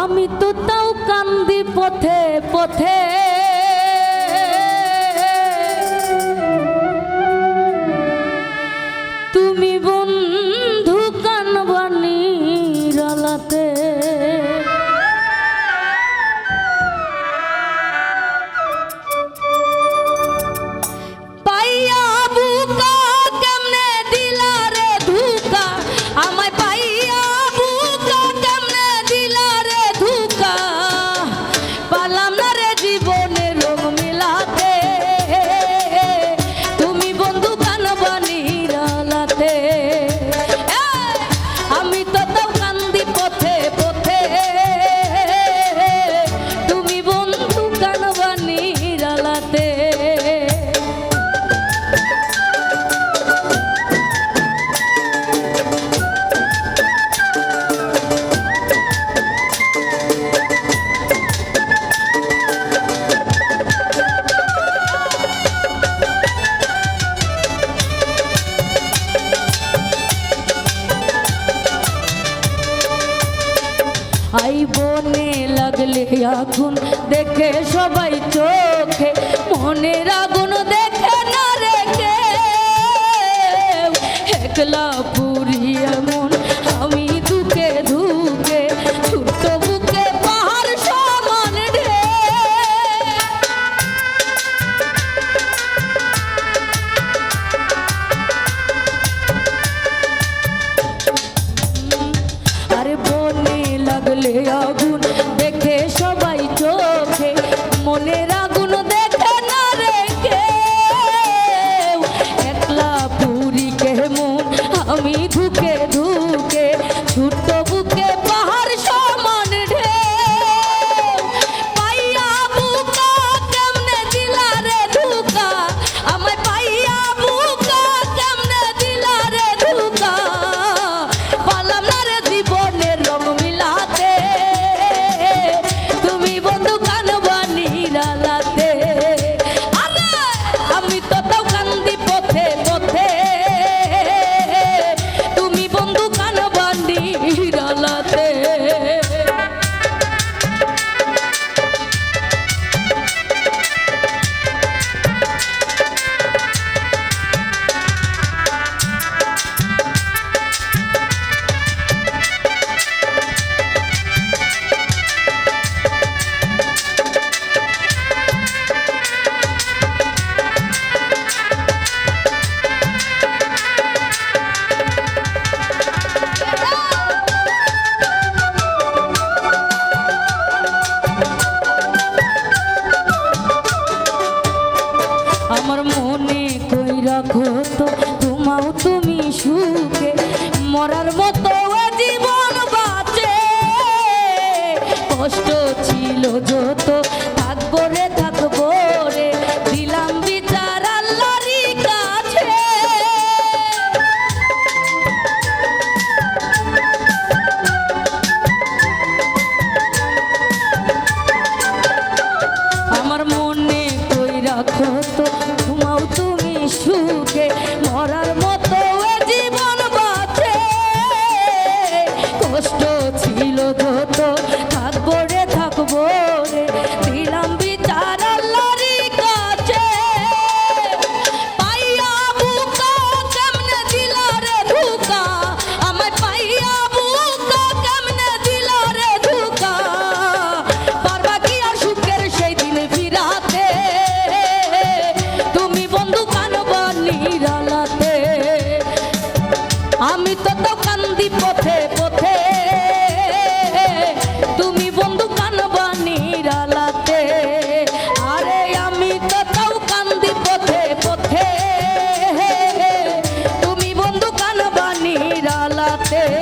আমি তো তাও কান্দি পথে পথে। আগুন দেখে সবাই চোখে, মনের আগুন দেখে না রেখে। একলা পুরিয়া মন আমি দুকে ধুকে ছোট্ট বুকে পাহাড় সমান ঢে আরে বনে লাগলে আমার মনে কই রাখো তো? তোমাও তুমি সুখে। মরার মতো জীবন বাঁচে। কষ্ট হতো ঘুমাও তুমি সুখে। রে